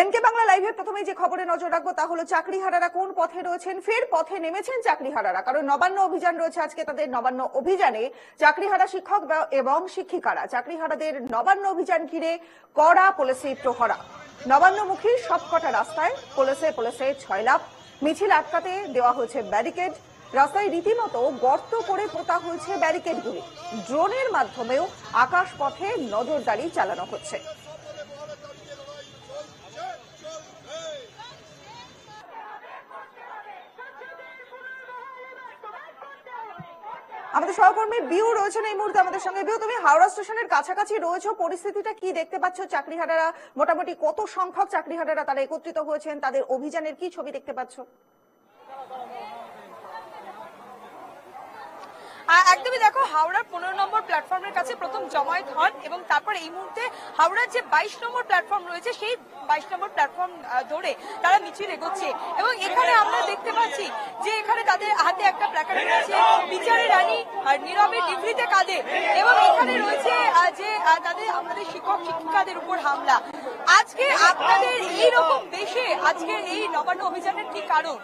NK Bangla লাইভে প্রথমে যে খবরে নজর রাখব তা হলো চাকরিহারারা কোন পথে রয়েছেন? ফের পথে নেমেছেন চাকরিহারারা। কারণ নবান্ন অভিযান রয়েছে আজকে তাদের নবান্ন অভিযানে। চাকরিহারা শিক্ষক এবং শিক্ষিকারা। চাকরিহারাদের নবান্ন অভিযান ঘিরে কড়া পুলিশি প্রহরা। নবান্নমুখী সবকটা রাস্তায় পুলিশে পুলিশে ছয় লাভ মিছিল আটকাতে দেওয়া হয়েছে ব্যারিকেড। রাস্তায় রীতিমতো গর্ত করে পোতা হয়েছে ব্যারিকেডগুলি। ড্রোনের মাধ্যমেও আকাশ পথে নজরদারি চালানো হচ্ছে। আমাদের সহকর্মী বিউ রয়েছেন এই মুহূর্তে আমাদের সঙ্গে। বিউ, তুমি হাওড়া স্টেশনের কাছাকাছি রয়েছো। পরিস্থিতিটা কি দেখতে পাচ্ছ? চাকরি চাকরিহারারা মোটামুটি কত সংখ্যক চাকরি চাকরিহারারা তারা একত্রিত হয়েছেন? তাদের অভিযানের কি ছবি দেখতে পাচ্ছ? একদমই দেখো, হাওড়ার পনেরো নম্বর প্ল্যাটফর্মের কাছে প্রথম জমায়েত হন এবং তারপর এই মুহূর্তে হাওড়ার যে বাইশ নম্বর প্ল্যাটফর্ম রয়েছে, সেই বাইশ নম্বর প্ল্যাটফর্ম ধরে তারা মিছিল এগোচ্ছে। এবং এখানে আমরা দেখতে পাচ্ছি যে এখানে তাদের হাতে একটা প্ল্যাকার্ড রয়েছে, বিচারে রানী আর নীরবের ডিগ্রিতে কাঁদে। এবং এখানে রয়েছে যে তাদের, আমাদের শিক্ষক, শিক্ষিকাদের উপর হামলা। আজকে আপনাদের এই রকম দেশে আজকের এই নবান্ন অভিযানের কি কারণ?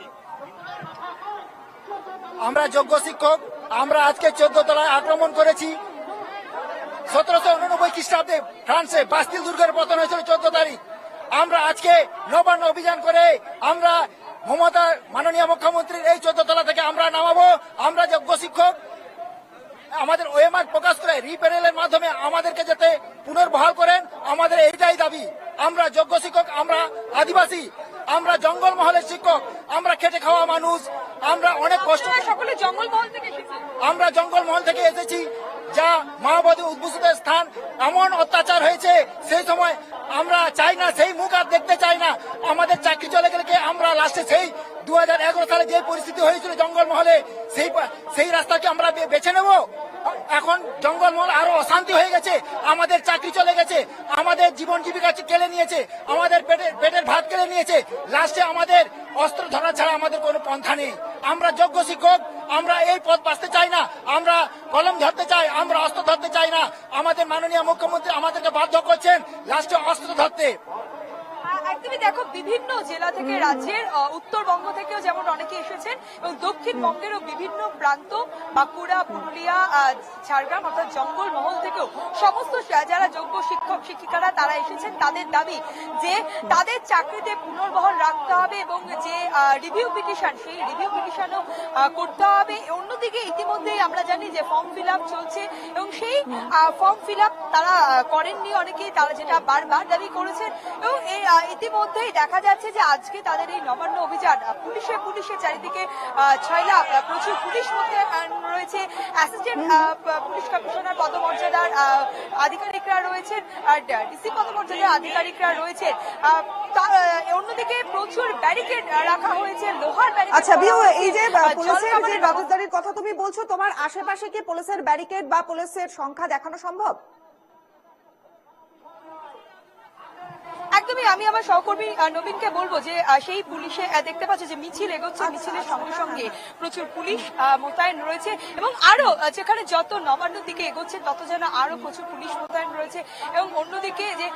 আমরা যোগ্য শিক্ষক আমরা আজকে চোদ্দ তলায় আক্রমণ করেছি। সতেরোশো উননব্বই খ্রিস্টাব্দে ফ্রান্সে বাস্তিল দুর্গের পতন হয়েছিল চোদ্দ তারিখ। আমরা আজকে নবান্ন অভিযান করে আমরা মমতা মাননীয় মুখ্যমন্ত্রীর এই চোদ্দ তলা থেকে আমরা নামাবো। আমরা যোগ্য শিক্ষক আমাদের ওএমআর প্রকাশ করে রিপ্যানেলের মাধ্যমে আমাদেরকে যাতে পুনর্বহাল করেন, আমাদের এইটাই দাবি। আমরা যোগ্য শিক্ষক আমরা আদিবাসী আমরা জঙ্গল মহলের শিক্ষক আমরা খেটে খাওয়া মানুষ আমরা অনেক কষ্ট সকলে জঙ্গলমহল থেকে আমরা জঙ্গল মহল থেকে এসেছি যা মাওবাদী উদ্ভূষিত স্থান। এমন অত্যাচার হয়েছে সেই সময় আমরা চাই না সেই মুখ আর দেখতে চাই না। আমাদের চাকরি চলে গেলে কি আমরা লাস্টে সেই দু হাজার এগারো সালে যে পরিস্থিতি হয়েছিল জঙ্গল মহলে সেই সেই রাস্তাকে আমরা বেছে নেব? এখন জঙ্গলমহল আরও অশান্তি হয়ে গেছে আমাদের চাকরি চলে গেছে আমাদের জীবন জীবিকা কেড়ে নিয়েছে, আমাদের পেটের পেটের ভাত কেড়ে নিয়েছে। লাস্টে আমাদের অস্ত্র ধরা ছাড়া আমাদের কোনো পন্থা নেই। আমরা যোগ্য শিক্ষক, আমরা এই পথ বাঁচতে চাই না। আমরা কলম ধরতে চাই, আমরা অস্ত্র ধরতে চাই না। আমাদের মাননীয় মুখ্যমন্ত্রী আমাদেরকে বাধ্য করছেন লাস্টে অস্ত্র ধরতে। দেখো বিভিন্ন জেলা থেকে রাজ্যের উত্তরবঙ্গ থেকেও যেমন অনেকে এসেছেন এবং দক্ষিণবঙ্গেরও বিভিন্ন প্রান্ত বাঁকুড়া পুরুলিয়া ঝাড়গ্রাম অর্থাৎ জঙ্গল মহল থেকেও সমস্ত যারা যোগ্য শিক্ষক শিক্ষিকারা তারা এসেছেন। তাদের দাবি যে তাদের চাকরিতে পুনর্বহাল রাখতে হবে এবং যে রিভিউ পিটিশন সেই রিভিউ পিটিশনও করতে হবে। অন্যদিকে ইতিমধ্যেই আমরা জানি যে ফর্ম ফিল আপ চলছে এবং সেই ফর্ম ফিল আপ তারা করেননি অনেকেই তারা যেটা বারবার দাবি করেছেন। এবং এই আহ, ইতিমধ্যেই দেখা যাচ্ছে যে আজকে তাদের এই নবান্ন অভিযান পুলিশে পুলিশের চারিদিকে আহ, ছয় লাখ প্রচুর পুলিশ মধ্যে রয়েছে। অ্যাসিস্ট্যান্ট পুলিশ কমিশনার পদমর্যাদার আধিকারিকরা রয়েছেন আর ডিসি পদমর্যাদার আধিকারিকরা রয়েছেন। অন্যদিকে প্রচুর ব্যারিকেড রাখা হয়েছে লোহার ব্যারিকেড আচ্ছা বিউ এই যে পুলিশের যে জলকামানের কথা তুমি বলছো তোমার আশেপাশে কি পুলিশের ব্যারিকেড বা পুলিশের সংখ্যা দেখানো সম্ভব? একদমই আমি আমার সহকর্মী নবীনকে বলব যে সেই পুলিশে দেখতে পাচ্ছে যে মিছিল এগোচ্ছে মিছিলের সঙ্গে সঙ্গে প্রচুর পুলিশ মোতায়েন রয়েছে এবং আরও যেখানে যত নবান্ন দিকে এগোচ্ছে তত যেন আরও প্রচুর পুলিশ মোতায়েন রয়েছে এবং অন্যদিকে যে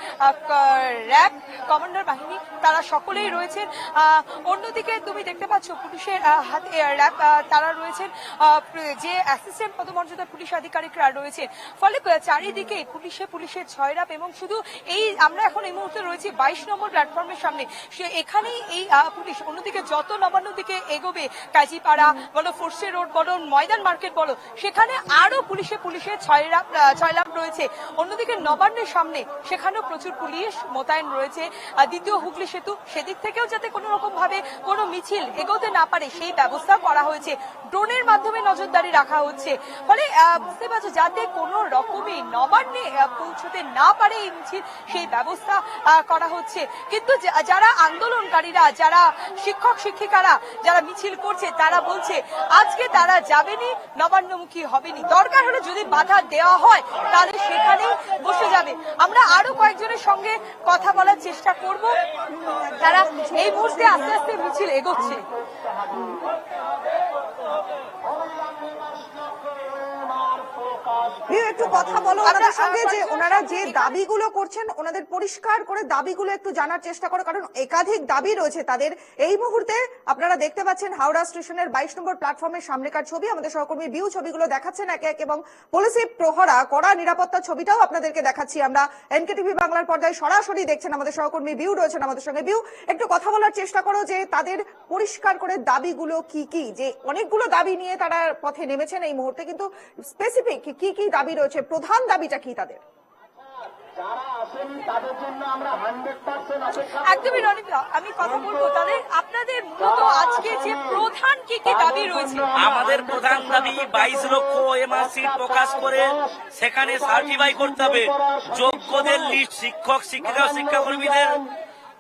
র্যাব কমান্ডার বাহিনী তারা সকলেই রয়েছেন। আহ, অন্যদিকে তুমি দেখতে পাচ্ছ পুলিশের হাতে র্যাব তারা রয়েছেন। আহ, যে অ্যাসিস্ট্যান্ট পদমর্যাদার পুলিশ আধিকারিকরা রয়েছেন। ফলে চারিদিকে পুলিশে পুলিশের ছয়রাপ এবং শুধু এই আমরা এখন এই মুহূর্তে রয়েছি বাইশ নম্বর প্ল্যাটফর্মের সামনে। সে এখানেই এই পুলিশ অন্যদিকে যত নবান্ন দিকে এগোবে কাজীপাড়া বলো ফোর্সে রোড বলো ময়দান মার্কেট বলো সেখানে আরও পুলিশে পুলিশের ছয়রাপ আহ, ছয়লাভ রয়েছে। অন্যদিকে নবান্নের সামনে সেখানেও প্রচুর পুলিশ মোতায়েন রয়েছে। দ্বিতীয় হুগলি সেতু সেদিক থেকেও যাতে কোনো রকম ভাবে কোনো মিছিল এগোতে না পারে সেই ব্যবস্থা করা হয়েছে। ড্রোনের মাধ্যমে নজরদারি রাখা হচ্ছে। ফলে বুঝতে পারছ যাতে কোনো রকমই নবান্নে পৌঁছতে না পারে এই মিছিল সেই ব্যবস্থা করা হচ্ছে। কিন্তু যারা আন্দোলনকারীরা, যারা শিক্ষক, শিক্ষিকারা, যারা মিছিল করছে, তারা বলছে, আজকে তারা যাবেনি, নবান্নমুখী হবেনি। দরকার হলে যদি বাধা দেওয়া হয়, তাহলে সেখানেই বসে যাবে। আমরা আরও কয়েকজনের সঙ্গে কথা বলার চেষ্টা করব। তারা এই মুহূর্তে আস্তে আস্তে মিছিল এগোচ্ছে। বিউ একটু কথা বলো ওনাদের সঙ্গে যে ওনারা যে দাবিগুলো করছেন ওনাদের পরিষ্কার করে দাবিগুলো একটু জানার চেষ্টা করো কারণ একাধিক দাবি রয়েছে তাদের। এই মুহূর্তে আপনারা দেখতে পাচ্ছেন হাওড়া স্টেশনের বাইশ নম্বর প্ল্যাটফর্মের সামনেকার ছবি। আমাদের সহকর্মী বিউ ছবিগুলো দেখাচ্ছেন এক এক এবং পুলিশি প্রহরা কড়া নিরাপত্তা ছবিটাও আপনাদেরকে দেখাচ্ছি আমরা। এনকে টিভি বাংলার পর্দায় সরাসরি দেখছেন আমাদের সহকর্মী বিউ রয়েছেন আমাদের সঙ্গে। বিউ একটু কথা বলার চেষ্টা করো যে তাদের পরিষ্কার করে দাবিগুলো কি কি? যে অনেকগুলো দাবি নিয়ে তারা পথে নেমেছেন এই মুহূর্তে কিন্তু স্পেসিফিক কি কি দাবি রয়েছে প্রধান দাবিটা কি তাদের? একদমই রনিতা আমি কথা বলব তাদের আপনাদের মূলত আজকে যে প্রধান কি কি দাবি রয়েছে? আমাদের প্রধান দাবি বাইশ লক্ষ এমআর সিট প্রকাশ করে সেখানে সার্টিফাই করতে হবে। যোগ্যদের লিস্ট শিক্ষক শিক্ষিকা শিক্ষাকর্মীদের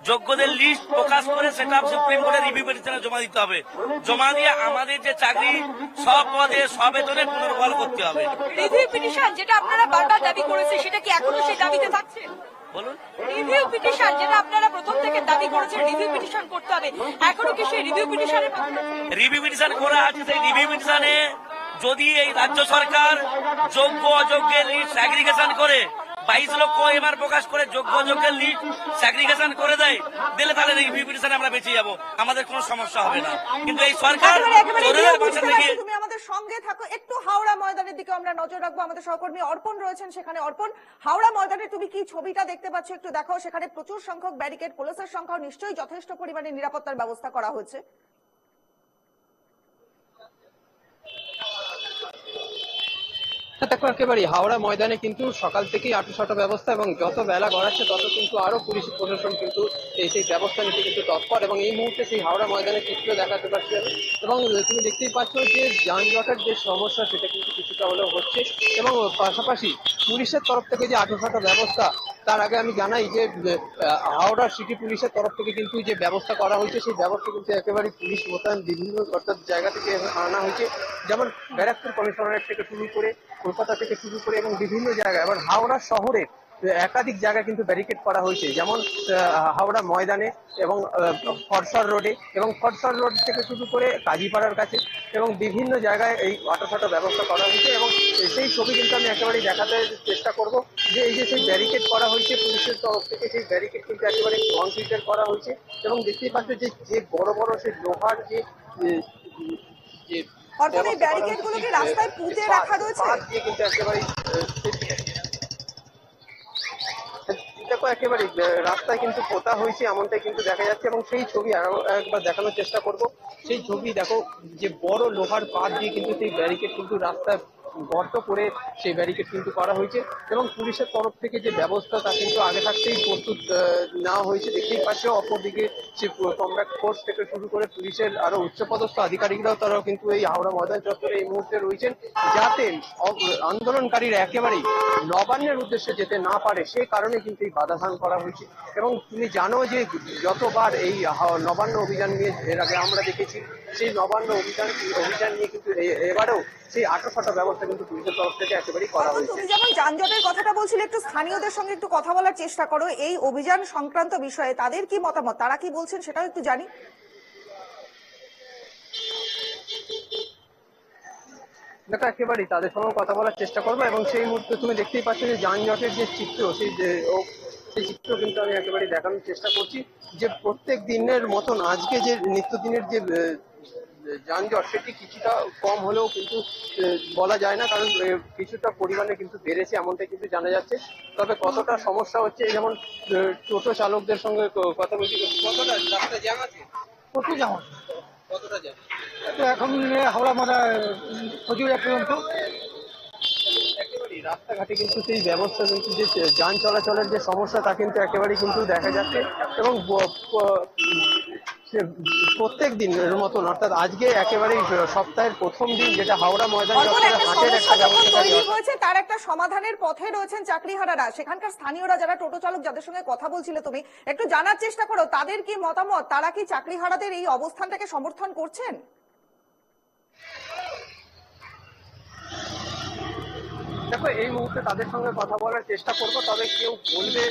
যোগ্যদের লিস্ট প্রকাশ করে সেটা সুপ্রিম কোর্টে রিভিউ পিটিশনে জমা দিতে হবে। জমা দিয়ে আমাদের যে চাকরি সব পদে সবেতনে পুনর্বহাল করতে হবে। রিভিউ পিটিশন যেটা আপনারা বারবার দাবি করেছে সেটা কি এখনও সেই দাবিতে থাকছে? বলুন। রিভিউ পিটিশন যেটা আপনারা প্রথম থেকে দাবি করেছেন রিভিউ পিটিশন করতে হবে। এখনও কি সেই রিভিউ পিটিশনের রিভিউ পিটিশন করা আছে সেই রিভিউ পিটিশনে যদি এই রাজ্য সরকার যোগ্য অযোগ্যের লিস্ট স্যাগ্রিগেশন করে বাইশ লক্ষ এমআর প্রকাশ করে যোগ্য অযোগ্যের লিস্ট স্যাগ্রিগেশন করে দেয় দিলে তাহলে আমরা বেঁচে যাব। আমাদের কোনো সমস্যা হবে না। কিন্তু এই সরকার তুমি আমাদের সঙ্গে থাকো একটু হাওড়া ময়দানের দিকে আমরা নজর রাখব। আমাদের সহকর্মী অর্পণ রয়েছেন সেখানে। অর্পণ হাওড়া ময়দানে তুমি কি ছবিটা দেখতে পাচ্ছ একটু দেখাও? সেখানে প্রচুর সংখ্যক ব্যারিকেড পুলিশের সংখ্যাও নিশ্চয়ই যথেষ্ট পরিমাণে নিরাপত্তার ব্যবস্থা করা হয়েছে। দেখো একেবারে হাওড়া ময়দানে কিন্তু সকাল থেকেই আটুসাটো ব্যবস্থা এবং যত বেলা গড়াচ্ছে, তত কিন্তু আরও পুলিশ প্রশাসন কিন্তু এই সেই ব্যবস্থা নিতে কিন্তু তৎপর এবং এই মুহূর্তে সেই হাওড়া ময়দানের চিত্র দেখাতে পারছি এবং তুমি দেখতেই পাচ্ছ যে যানজটের যে সমস্যা, সেটা কিন্তু কিছুটা হলেও হচ্ছে এবং পাশাপাশি পুলিশের তরফ থেকে যে আটুসাটো ব্যবস্থা তার আগে আমি জানাই যে হাওড়া সিটি পুলিশের তরফ থেকে কিন্তু যে ব্যবস্থা করা হয়েছে, সেই ব্যবস্থা কিন্তু একেবারে পুলিশ মোতায়েন বিভিন্ন অর্থাৎ জায়গা থেকে আনা হয়েছে। যেমন ব্যারাকপুর কমিশনারেট থেকে শুরু করে, কলকাতা থেকে শুরু করে এবং বিভিন্ন জায়গায়। এবার হাওড়া শহরে একাধিক জায়গায় কিন্তু ব্যারিকেড করা হয়েছে। যেমন হাওড়া ময়দানে এবং ফরসর রোডে এবং ফরসর রোড থেকে শুরু করে কাজীপাড়ার কাছে এবং বিভিন্ন জায়গায় এই অটোফাটো ব্যবস্থা করা হয়েছে এবং সেই ছবি কিন্তু আমি একেবারেই দেখাতে চেষ্টা করব যে এই যে সেই ব্যারিকেড করা হয়েছে পুলিশের তরফ থেকে সেই ব্যারিকেড কিন্তু একেবারে কংক্রিটের করা হয়েছে এবং দেখতেই পাচ্ছ যে যে বড় বড় সেই লোহার যে যে- অর্থাৎ এই রাস্তায় পুঁতে রাখা রয়েছে? কিন্তু একেবারে দেখো একেবারে রাস্তায় কিন্তু পোতা হয়েছে এমনটাই কিন্তু দেখা যাচ্ছে এবং সেই ছবি একবার দেখানোর চেষ্টা করব। সেই ছবি দেখো, যে বড় লোহার পাত দিয়ে কিন্তু সেই ব্যারিকেড কিন্তু রাস্তায় গর্ত করে সেই ব্যারিকেড কিন্তু করা হয়েছে এবং পুলিশের তরফ থেকে যে ব্যবস্থা তা কিন্তু আগে থাকতেই প্রস্তুত নেওয়া হয়েছে। দেখতেই পাচ্ছ, অপরদিকে সে কমব্যাক ফোর্স থেকে শুরু করে পুলিশের আরও উচ্চপদস্থ আধিকারিকরাও তারাও কিন্তু এই হাওড়া ময়দান চত্বরে এই মুহূর্তে রয়েছেন যাতে আন্দোলনকারীরা একেবারেই নবান্নের উদ্দেশ্যে যেতে না পারে সেই কারণে কিন্তু এই বাধাধান করা হয়েছে। এবং তুমি জানো যে যতবার এই নবান্ন অভিযান নিয়ে, এর আগে আমরা দেখেছি, সেই নবান্ন অভিযান অভিযান নিয়ে কিন্তু এবারেও সেই আটোফাটো ব্যবস্থা কিন্তু পুলিশের তরফ থেকে একেবারেই করা হয়েছে। তুমি যেমন যানজটের কথাটা বলছিলে একটু স্থানীয়দের সঙ্গে একটু কথা বলার চেষ্টা করো। এই অভিযান সংক্রান্ত বিষয়ে তাদের কি মতামত? তারা কি বলছেন সেটাও একটু জানি। দেখো একেবারেই তাদের সঙ্গে কথা বলার চেষ্টা করব এবং সেই মুহূর্তে তুমি দেখতেই পাচ্ছ যে যানজটের যে চিত্র সেই যে সেই চিত্র কিন্তু আমি একেবারে দেখানোর চেষ্টা করছি যে প্রত্যেক দিনের মতন আজকে যে নিত্যদিনের যে যানজট সেটি কিছুটা কম হলেও কিন্তু বলা যায় না কারণ কিছুটা পরিমাণে কিন্তু বেড়েছে এমনটাই কিন্তু জানা যাচ্ছে। তবে কতটা সমস্যা হচ্ছে যেমন টোটো চালকদের সঙ্গে কথা বলছি কতটা রাস্তা জ্যাম আছে? প্রচুর জামা কতটা জ্যাম? এখন হাওড়া মারা প্রচুর পর্যন্ত। একেবারেই রাস্তাঘাটে কিন্তু সেই ব্যবস্থা কিন্তু যে যান চলাচলের যে সমস্যা তা কিন্তু একেবারেই কিন্তু দেখা যাচ্ছে। এবং প্রত্যেক দিনের মতন অর্থাৎ আজকে একেবারেই সপ্তাহের প্রথম দিন যেটা হাওড়া ময়দান হয়েছে তার একটা সমাধানের পথে রয়েছেন চাকরিহারারা। সেখানকার স্থানীয়রা যারা টোটো চালক যাদের সঙ্গে কথা বলছিলে তুমি একটু জানার চেষ্টা করো তাদের কি মতামত? তারা কি চাকরিহারাদের এই অবস্থানটাকে সমর্থন করছেন? দেখো, এই মুহূর্তে তাদের সঙ্গে কথা বলার চেষ্টা করব, তবে কেউ বলবে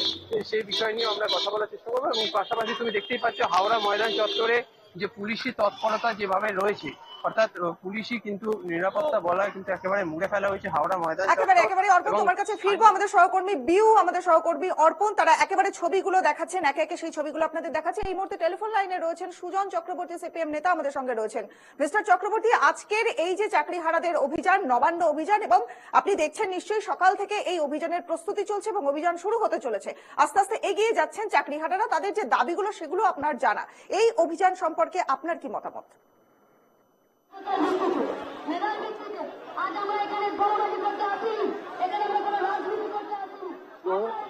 সেই বিষয় নিয়ে আমরা কথা বলার চেষ্টা করব। এবং পাশাপাশি তুমি দেখতেই পাচ্ছ, হাওড়া ময়দান চত্বরে যে পুলিশি তৎপরতা যেভাবে রয়েছে অর্থাৎ পুলিশই কিন্তু নিরাপত্তা বলা কিন্তু একেবারে মুড়ে ফেলা হয়েছে হাওড়া ময়দান একেবারে একেবারে অর্পণ তোমার কাছে ফিরবো আমাদের সহকর্মী বিউ আমাদের সহকর্মী অর্পণ তারা একেবারে ছবিগুলো দেখাচ্ছেন একে একে সেই ছবিগুলো আপনাদের দেখাচ্ছে। এই মুহূর্তে টেলিফোন লাইনে রয়েছেন সুজন চক্রবর্তী সিপিএম নেতা আমাদের সঙ্গে রয়েছেন। মিস্টার চক্রবর্তী আজকের এই যে চাকরিহারাদের অভিযান নবান্ন অভিযান এবং আপনি দেখছেন নিশ্চয়ই সকাল থেকে এই অভিযানের প্রস্তুতি চলছে এবং অভিযান শুরু হতে চলেছে। আস্তে আস্তে এগিয়ে যাচ্ছেন চাকরিহারারা তাদের যে দাবিগুলো সেগুলো আপনার জানা। এই অভিযান সম্পর্কে আপনার কি মতামত?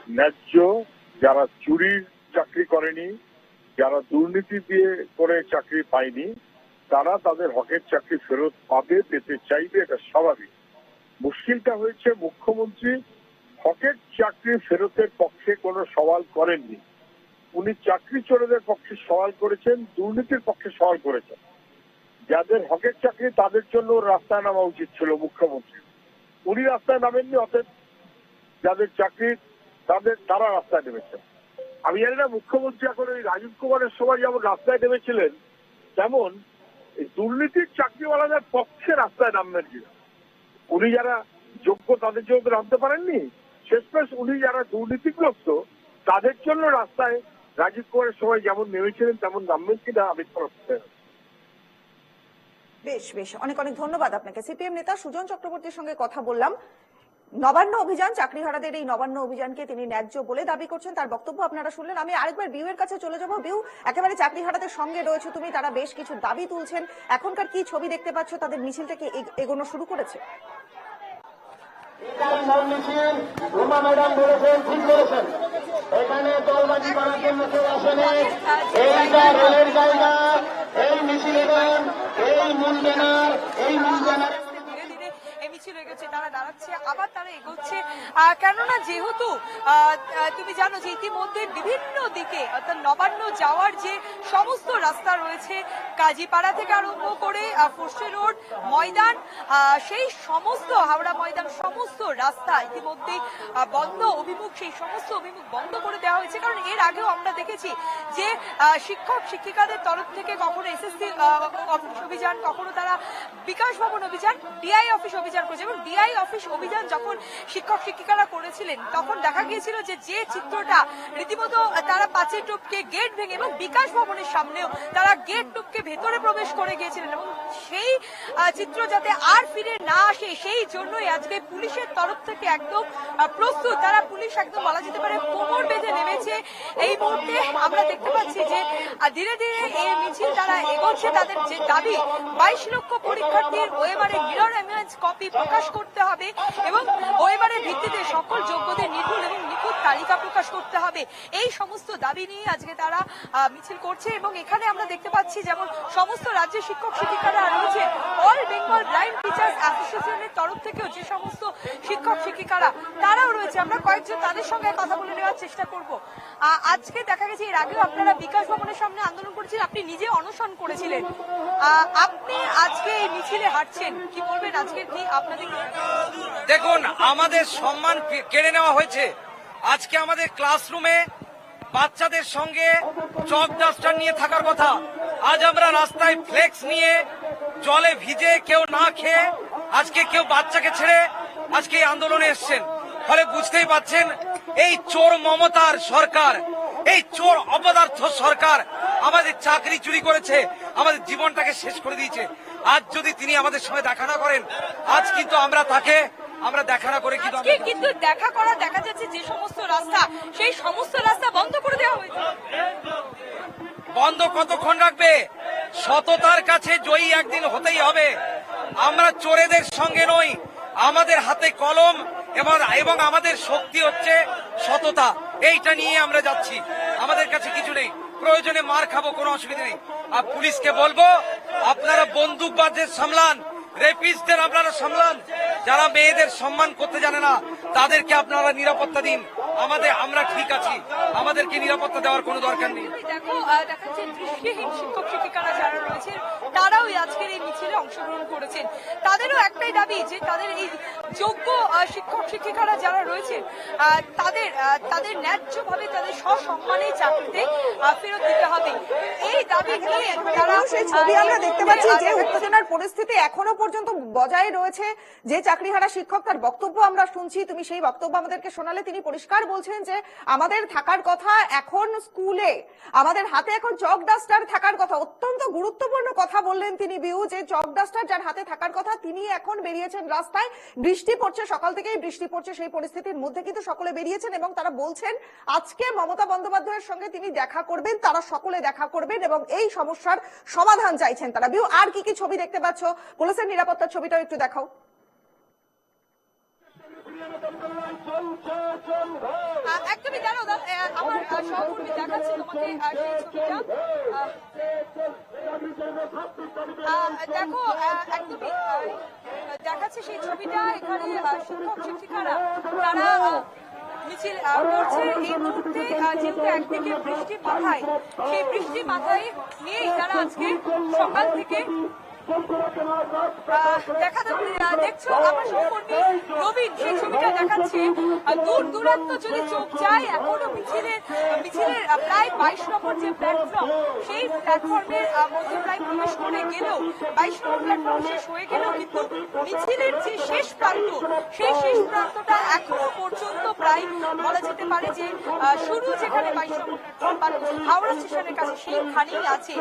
ন্যায্য যারা চুরির চাকরি করেনি, যারা দুর্নীতি দিয়ে করে চাকরি পায়নি, তারা তাদের হকের চাকরি ফেরত পাবে, পেতে চাইবে, এটা স্বাভাবিক। মুশকিলটা হয়েছে, মুখ্যমন্ত্রী হকের চাকরি ফেরতের পক্ষে কোনো সওয়াল করেননি। উনি চাকরি চোরেদের পক্ষে সওয়াল করেছেন, দুর্নীতির পক্ষে সওয়াল করেছেন। যাদের হকের চাকরি, তাদের জন্য রাস্তায় নামা উচিত ছিল মুখ্যমন্ত্রী। উনি রাস্তায় নামেননি, অতএব যাদের চাকরি, তাদের, তারা রাস্তায় নেমেছেন। আমি জানি না, মুখ্যমন্ত্রী এখন ওই রাজীব কুমারের সময় যেমন রাস্তায় নেমেছিলেন, তেমন এই দুর্নীতির চাকরিওয়ালাদের পক্ষে রাস্তায় নামবেন কিনা। উনি যারা যোগ্য, তাদের জন্য নামতে পারেননি। শেষমেশ উনি যারা দুর্নীতিগ্রস্ত, তাদের জন্য রাস্তায় রাজীব কুমারের সময় যেমন নেমেছিলেন, তেমন নামবেন কিনা আমি তো বেশ বেশ। অনেক অনেক ধন্যবাদ আপনাকে। সিপিএম নেতা সুজন চক্রবর্তীর সঙ্গে কথা বললাম। নবান্ন অভিযান, চাকরিহারাদের এই নবান্ন অভিযানকে তিনি ন্যায্য বলে দাবি করছেন। তার বক্তব্য আপনারা শুনলেন। আমি আরেকবার বিউয়ের কাছে চলে যাব। বিউ, একেবারে চাকরিহারাদের সঙ্গে রয়েছে তুমি। তারা বেশ কিছু দাবি তুলছেন। এখনকার কি ছবি দেখতে পাচ্ছ? তাদের মিছিলটা কি এগোনো শুরু করেছে? এখানে দলবাজি করার জন্য কেউ আসেনি। এইটা রেলের জায়গা, এই মিছিল এই মূল ব্যানার এই মূল ব্যানার মিছিল এগোচ্ছে তারা দাঁড়াচ্ছে, আবার তারা এগোচ্ছে। কেননা যেহেতু তুমি জানো যে ইতিমধ্যে বিভিন্ন দিকে অর্থাৎ নবান্ন যাওয়ার যে সমস্ত রাস্তা রয়েছে, কাজীপাড়া থেকে আরম্ভ করে ফোর্সে রোড, ময়দান সেই সমস্ত হাওড়া ময়দান, সমস্ত রাস্তা ইতিমধ্যেই বন্ধ অভিমুখ, সেই সমস্ত অভিমুখ বন্ধ করে দেওয়া হয়েছে। কারণ এর আগেও আমরা দেখেছি যে শিক্ষক, শিক্ষিকাদের তরফ থেকে কখনো এসএসসি অভিযান, কখনো তারা বিকাশ ভবন অভিযান, ডিআই অফিস অভিযান করেছে এবং ডিআই অফিস অভিযান যখন শিক্ষক শিক্ষিকারা করেছিলেন, তখন দেখা গিয়েছিল যে যে চিত্রটা রীতিমতো তারা পাঁচের টুপকে গেট ভেঙে এবং বিকাশ ভবনের সামনেও তারা গেট টুপকে ভেতরে প্রবেশ করে গিয়েছিলেন। এবং সেই চিত্র যাতে আর ফিরে না আসে, সেই জন্যই আজকে পুলিশের তরফ থেকে একদম প্রস্তুত। তারা পুলিশ একদম বলা যেতে পারে কোমর বেঁধে নেমেছে। এই মুহূর্তে আমরা দেখতে পাচ্ছি যে ধীরে ধীরে এই মিছিল তারা এগোচ্ছে, তাদের যে দাবি, বাইশ লক্ষ পরীক্ষার্থীর ওয়েবারে মিরর ইমেজ কপি প্রকাশ করতে হবে এবং ওয়েবারের ভিত্তিতে সকল যোগ্যদের নির্ভুল এবং নিখুঁত তালিকা প্রকাশ করতে হবে। এই সমস্ত দাবি নিয়ে আজকে তারা মিছিল করছে এবং এখানে আমরা দেখতে পাচ্ছি যেমন সমস্ত রাজ্যের শিক্ষক শিক্ষিকারা রয়েছে। অল বেঙ্গল ব্লাইন্ড টিচার্স অ্যাসোসিয়েশনের তরফ থেকেও যে সমস্ত শিক্ষক শিক্ষিকারা, তারাও রয়েছে। আমরা কয়েকজন তাদের সঙ্গে কথা বলে নেওয়ার চেষ্টা করব। আজকে দেখা গেছে এর আগেও আপনারা বিকাশ ভবনের সামনে আন্দোলন করেছিলেন, আপনি নিজে অনশন করেছিলেন। আপনি আজকে এই মিছিলে হাঁটছেন, কি বলবেন আজকে কি আপনাদের? দেখুন, আমাদের সম্মান কেড়ে নেওয়া হয়েছে। আজকে আমাদের ক্লাসরুমে বাচ্চাদের সঙ্গে চক ডাস্টার নিয়ে থাকার কথা। আজ আমরা রাস্তায় ফ্লেক্স নিয়ে জলে ভিজে কেউ না খেয়ে আজকে কেউ বাচ্চাকে ছেড়ে আজকে এই আন্দোলনে এসছেন। ফলে বুঝতেই পাচ্ছেন, এই চোর মমতার সরকার, এই চোর অপদার্থ সরকার আমাদের চাকরি চুরি করেছে, আমাদের জীবনটাকে শেষ করে দিয়েছে। আজ যদি তিনি আমাদের সঙ্গে দেখা না করেন, আজ কিন্তু আমরা তাকে, আমরা দেখা না করে আজকে কিন্তু দেখা করা দেখা যাচ্ছে যে সমস্ত রাস্তা, সেই সমস্ত রাস্তা বন্ধ করে দেওয়া হয়েছে। বন্ধ কতক্ষণ রাখবে? সততার কাছে জয়ী একদিন হতেই হবে। আমরা চোরেদের সঙ্গে নই, আমাদের হাতে কলম এবং এবং আমাদের শক্তি হচ্ছে সততা। এইটা নিয়ে আমরা যাচ্ছি। আমাদের কাছে কিছু নেই। প্রয়োজনে মার খাব, কোনো অসুবিধা নেই। আর পুলিশকে বলব, আপনারা বন্দুকবাজদের সামলান, রেপিস্টদের আপনারা সামলান। যারা মেয়েদের সম্মান করতে জানে না, তাদেরকে আপনারা নিরাপত্তা দিন। আমাদের, আমরা ঠিক আছি। আমাদেরকে নিরাপত্তা দেওয়ার কোনো দরকার নেই। শিক্ষক শিক্ষিকারা যারা রয়েছেন, তারাও আজকের এই মিছিলে অংশগ্রহণ করেছেন। তাদেরও একটাই দাবি যে তাদের এই যোগ্য শিক্ষক শিক্ষিকারা যারা রয়েছে তাদের তাদের ন্যায্যভাবে তাদের সসম্মানে চাকরিতে ফেরত দিতে হবে। এই দাবি নিয়ে তারা সেই ছবি আমরা দেখতে পাচ্ছি যে উত্তেজনার পরিস্থিতি এখনও পর্যন্ত বজায় রয়েছে। যে চাকরিহারা শিক্ষক তার বক্তব্য আমরা শুনছি তুমি সেই বক্তব্য আমাদেরকে শোনালে। তিনি পরিষ্কার বলছেন যে আমাদের থাকার কথা এখন স্কুলে আমাদের হাতে এখন চক ডাস্টার থাকার কথা অত্যন্ত গুরুত্বপূর্ণ কথা বললেন তিনি বিউ যে চক ডাস্টার যার হাতে থাকার কথা তিনি এখন বেরিয়েছেন রাস্তায়। বৃষ্টি পড়ছে, সকাল থেকেই বৃষ্টি পড়ছে সেই পরিস্থিতির মধ্যে কিন্তু সকলে বেরিয়েছেন এবং তারা বলছেন, আজকে মমতা বন্দ্যোপাধ্যায়ের সঙ্গে তিনি দেখা করবেন, তারা সকলে দেখা করবেন এবং এই সমস্যার সমাধান চাইছেন তারা। বিউ, আর কি কি ছবি দেখতে পাচ্ছ? পুলিশের নিরাপত্তার ছবিটাও একটু দেখাও। সেই ছবিটা। এখানে শিক্ষক, শিক্ষিকারা বৃষ্টি মাথায়, সেই বৃষ্টি মাথায় নিয়েই তারা আজকে সকাল থেকে দূর দূরান্ত যদি বাইশ নম্বর যে প্ল্যাটফর্ম যে শেষ প্রান্ত, সেই শেষ প্রান্তটা এখনও পর্যন্ত প্রায় বলা যেতে পারে যে শুরু যেখানে বাইশ নম্বর প্ল্যাটফর্ম হাওড়া স্টেশনের কাছে সেইখানেই আছে।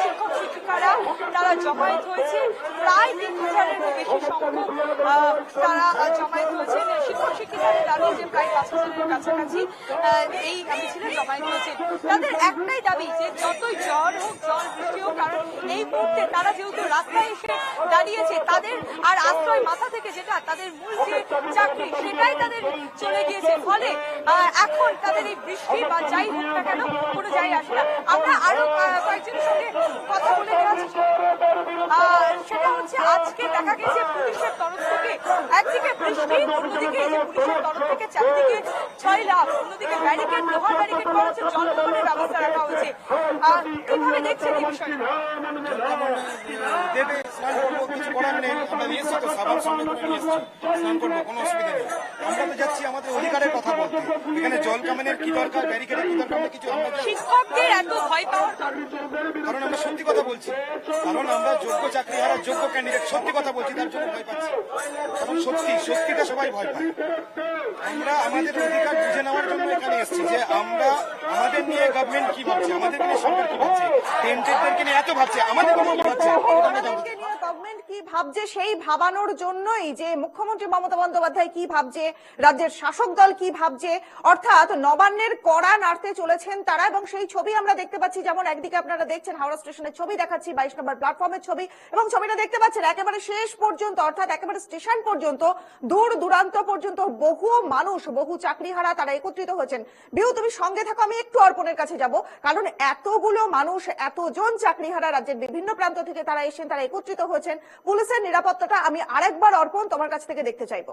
শিক্ষক শিক্ষিকারা তারা জমায়েত হয়েছে প্রায় তিন হাজারেরও বেশি সংখ্যক তারা জমায়েত হয়েছেন। শিক্ষক, শিক্ষিকাদের দাবি যে প্রায় পাঁচ হাজারের কাছাকাছি এই মিছিলে জমায়েত হয়েছে তাদের একটাই দাবি যে যতই ঝড় হোক জল বৃষ্টি হোক, কারণ এই মুহূর্তে তারা যেহেতু রাস্তায় এসে দাঁড়িয়েছে, তাদের আর আশ্রয় মাথা থেকে যেটা তাদের মূল যে চাকরি, সেটাই তাদের চলে গিয়েছে। ফলে এখন তাদের এই বৃষ্টি বা যাই হোক না কেন, কোনো যাই আসে না। আমরা আরও কয়েকজনের সঙ্গে কথা বলে নেওয়ার সেটা হচ্ছে আজকে দেখা গেছে পুলিশের তরফ থেকে। একদিকে বৃষ্টি অন্যদিকে এই যে পুলিশের তরফ থেকে চারদিকে ছয় লাখ অন্যদিকে ব্যারিকেড লোহার ব্যারিকেড করা হচ্ছে জল ব্যবস্থা রাখা হয়েছে। আর কীভাবে দেখছেন এই বিষয়টা? আমরা তো যাচ্ছি আমাদের অধিকারের কথা বলতে এখানে জল কামানের কি দরকার ব্যারিকেডের কিছু আমরা শিক্ষকদের এত ভয় পাওয়ার কারণ আমরা সত্যি কথা বলছি। কারণ আমরা যোগ্য চাকরি হারা যোগ্য ক্যান্ডিডেট সত্যি কথা বলছি, তার জন্য ভয় পাচ্ছি। কারণ সত্যি, সত্যিটা সবাই ভয় পায়। আমরা আমাদের অধিকার বুঝে নেওয়ার জন্য এখানে এসেছি যে আমরা আমাদের নিয়ে গভর্নমেন্ট কি ভাবছে, আমাদের নিয়ে সরকার কি ভাবছে টেন্টেডদেরকে নিয়ে এত ভাবছে, আমাদের ভাবছে আমরা জানতে চাই। আমাদেরকে নিয়ে গভর্নমেন্ট কি ভাবছে সেই ভাবানোর জন্যই যে মুখ্যমন্ত্রী মমতা বন্দ্যোপাধ্যায় কি ভাবছে, রাজ্যের শাসক দল কি ভাবছে, অর্থাৎ নবান্নের কড়া নাড়তে চলেছেন তারা এবং সেই ছবি আমরা দেখতে পাচ্ছি, যেমন একদিকে আপনারা দেখছেন হাওড়া স্টেশনের ছবি দেখাচ্ছি, বাইশ নম্বর প্ল্যাটফর্মের ছবি এবং ছবিটা দেখতে পাচ্ছেন একেবারে শেষ পর্যন্ত, অর্থাৎ একেবারে স্টেশন পর্যন্ত, দূর দূরান্ত পর্যন্ত বহু মানুষ, বহু চাকরিহারা তারা একত্রিত হয়েছেন। বিউ তুমি সঙ্গে থাকো, আমি একটু অর্পণের কাছে যাব, কারণ এতগুলো মানুষ, এতজন চাকরিহারা রাজ্যের বিভিন্ন প্রান্ত থেকে তারা এসেছেন, তারা একত্রিত হয়েছেন। পুলিশের নিরাপত্তাটা আমি আরেকবার অর্পণ তোমার কাছ থেকে দেখতে চাইব।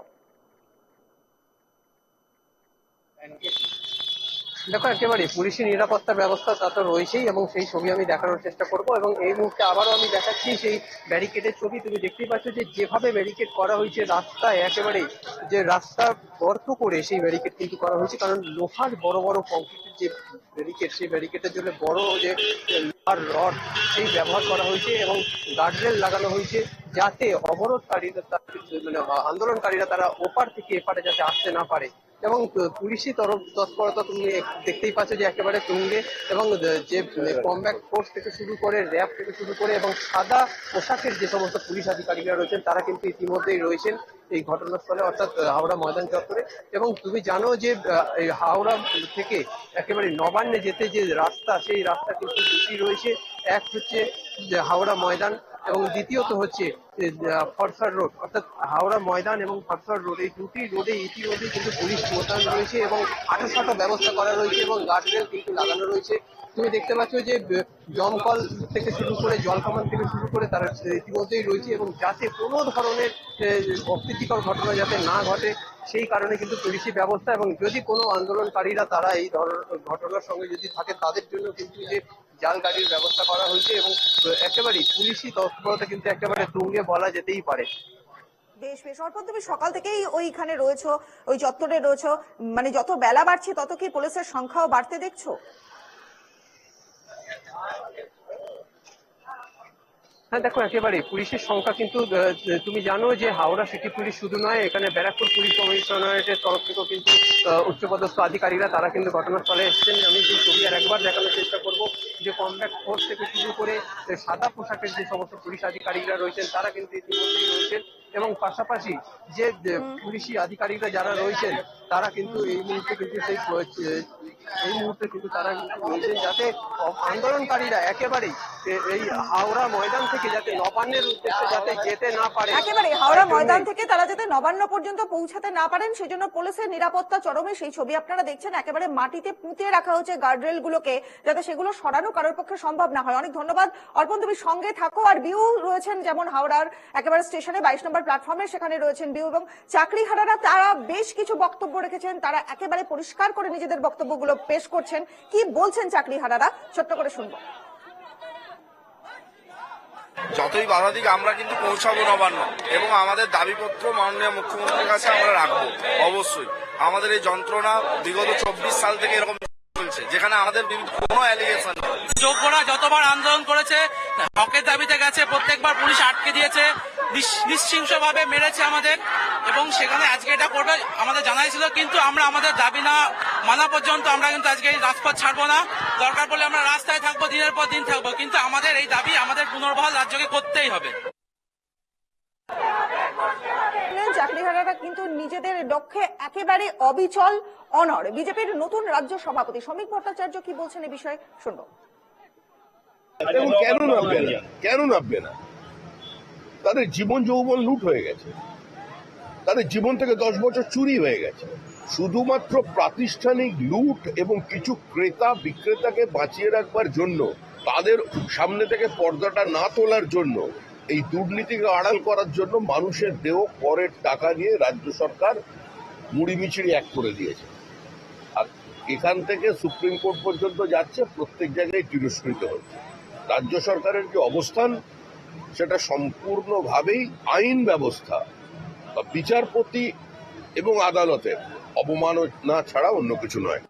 দেখো একেবারে পুলিশি নিরাপত্তা ব্যবস্থা তা তো রয়েছেই এবং সেই ছবি আমি দেখানোর চেষ্টা করব এবং এই মুহূর্তে আবারও আমি দেখাচ্ছি সেই ব্যারিকেডের ছবি। তুমি দেখতেই পাচ্ছ যে যেভাবে ব্যারিকেড করা হয়েছে, রাস্তায় একেবারে যে রাস্তা গর্ত করে সেই ব্যারিকেড কিন্তু করা হয়েছে, কারণ লোহার বড় বড় কংক্রিটের যে ব্যারিকেড সেই ব্যারিকেডের জন্য বড় যে লোহার রড সেই ব্যবহার করা হয়েছে এবং গার্ডরেল লাগানো হয়েছে যাতে অবরোধকারীরা মানে আন্দোলনকারীরা তারা ওপার থেকে এপারে যাতে আসতে না পারে। এবং পুলিশি তরফ তৎপরতা তুমি দেখতেই পাচ্ছ যে একেবারে তুঙ্গে এবং যে কমব্যাক ফোর্স থেকে শুরু করে র্যাব থেকে শুরু করে এবং সাদা পোশাকের যে সমস্ত পুলিশ আধিকারিকরা রয়েছেন, তারা কিন্তু ইতিমধ্যেই রয়েছেন এই ঘটনাস্থলে, অর্থাৎ হাওড়া ময়দান চত্বরে। এবং তুমি জানো যে এই হাওড়া থেকে একেবারে নবান্নে যেতে যে রাস্তা, সেই রাস্তা কিন্তু দুটি রয়েছে। এক হচ্ছে হাওড়া ময়দান এবং দ্বিতীয়ত হচ্ছে ফরসার রোড, অর্থাৎ হাওড়া ময়দান এবং ফরসার রোড, এই দুটি রোডে ইতিমধ্যে কিন্তু পুলিশ মোতায়েন রয়েছে এবং আঠাশাটো ব্যবস্থা করা রয়েছে এবং গার্ডরেল কিন্তু লাগানো রয়েছে। তুমি দেখতে পাচ্ছ যে দমকল থেকে শুরু করে জল কামান থেকে শুরু করে তারা ইতিমধ্যেই রয়েছে এবং যাতে কোনো ধরনের অপ্রীতিকর ঘটনা যাতে না ঘটে সেই কারণে কিন্তু পুলিশি ব্যবস্থা এবং যদি কোনো আন্দোলনকারীরা তারা এই ধরনের ঘটনার সঙ্গে যদি থাকে, তাদের জন্য কিন্তু যে জাল গাড়ির ব্যবস্থা করা হয়েছে এবং একেবারেই পুলিশি তৎপরতা কিন্তু একেবারে তুঙ্গে বলা যেতেই পারে। বেশ বেশ। অর্পণ, তুমি সকাল থেকেই ওইখানে রয়েছো, ওই চত্বরে রয়েছো। মানে যত বেলা বাড়ছে, তত কি পুলিশের সংখ্যাও বাড়তে দেখছ? হ্যাঁ দেখো একেবারে পুলিশের সংখ্যা কিন্তু তুমি জানো যে হাওড়া সিটি পুলিশ শুধু নয় এখানে ব্যারাকপুর পুলিশ কমিশনারেটের তরফ থেকেও কিন্তু উচ্চপদস্থ আধিকারিকরা তারা কিন্তু ঘটনাস্থলে এসেছেন। আমি সেই ছবি আর একবার দেখানোর চেষ্টা করব যে কমব্যাক ফোর্স থেকে শুরু করে সাদা পোশাকের যে সমস্ত পুলিশ আধিকারিকরা রয়েছেন তারা কিন্তু ইতিমধ্যেই রয়েছেন। এবং পাশাপাশি যে পুলিশি আধিকারিকরা যারা রয়েছেন তারা কিন্তু এই মুহূর্তে কিন্তু সেই এই মুহূর্তে কিন্তু তারা কিন্তু রয়েছেন যাতে আন্দোলনকারীরা একেবারেই এই হাওড়া ময়দান থেকে যাতে নবান্নের উদ্দেশ্যে যাতে যেতে না পারে। একেবারে হাওড়া ময়দান থেকে তারা যাতে নবান্ন পর্যন্ত পৌঁছাতে না পারেন, সেজন্য পুলিশের নিরাপত্তা চরমে সেই ছবি আপনারা দেখছেন। একেবারে মাটিতে পুঁতে রাখা হচ্ছে গার্ডরেল গুলোকে যাতে সেগুলো সরানো কারোর পক্ষে সম্ভব না হয়। অনেক ধন্যবাদ। অর্পণ, তুমি সঙ্গে থাকো। আর বিউ রয়েছেন যেমন হাওড়ার একেবারে স্টেশনে বাইশ নম্বর প্ল্যাটফর্মে, সেখানে রয়েছেন বিউ এবং চাকরিহারারা। তারা বেশ কিছু বক্তব্য রেখেছেন। তারা একেবারে পরিষ্কার করে নিজেদের বক্তব্যগুলো পেশ করছেন। কি বলছেন চাকরিহারারা? ছোট্ট করে শুনব। যতই বাধা দিক, আমরা কিন্তু পৌঁছাবো নবান্ন। এবং আমাদের দাবিপত্র মাননীয় মুখ্যমন্ত্রীর কাছে আমরা রাখব, অবশ্যই। আমাদের এই যন্ত্রণা বিগত চব্বিশ সাল থেকে এরকম চলছে, যেখানে আমাদের কোনো অ্যালিগেশন যোগ্যরা যতবার আন্দোলন করেছে, হকের দাবিতে গেছে, প্রত্যেকবার পুলিশ আটকে দিয়েছে নিশ্চিংস ভাবে মেরেছে আমাদের, এবং সেখানে আজকে এটা করবে, আমাদের জানাই ছিল, কিন্তু আমরা আমাদের দাবি না মানা পর্যন্ত আমরা কিন্তু আজকে এই রাজপথ ছাড়বো না। দরকার পড়লে আমরা রাস্তায় থাকব দিনের পর দিন থাকব। কিন্তু আমাদের এই দাবি আমাদের পুনর্বহাল রাজ্যকে করতেই হবে। চাকরিহারারা কিন্তু নিজেদের লক্ষ্যে একেবারে অবিচল অনর বিজেপির নতুন রাজ্য সভাপতি শ্রমিক ভট্টাচার্য কি বলছেন এ বিষয়ে শুনব। কেন নামবে না? কেন নামবে না? তাদের জীবন যৌবন লুট হয়ে গেছে। তাদের জীবন থেকে দশ বছর চুরি হয়ে গেছে। শুধুমাত্র প্রাতিষ্ঠানিক লুট এবং কিছু ক্রেতা বিক্রেতাকে বাঁচিয়ে রাখবার জন্য, তাদের সামনে থেকে পর্দাটা না তোলার জন্য, এই দুর্নীতিকে আড়াল করার জন্য মানুষের দেহ করের টাকা নিয়ে রাজ্য সরকার মুড়ি মিছিড়ি এক করে দিয়েছে। আর এখান থেকে সুপ্রিম কোর্ট পর্যন্ত যাচ্ছে, প্রত্যেক জায়গায় তিরস্কৃত হচ্ছে। রাজ্য সরকারের যে অবস্থান, সেটা সম্পূর্ণভাবেই আইন ব্যবস্থা। বিচারপতি এবং আদালতের। অবমাননা ছাড়া অন্য কিছু নয়।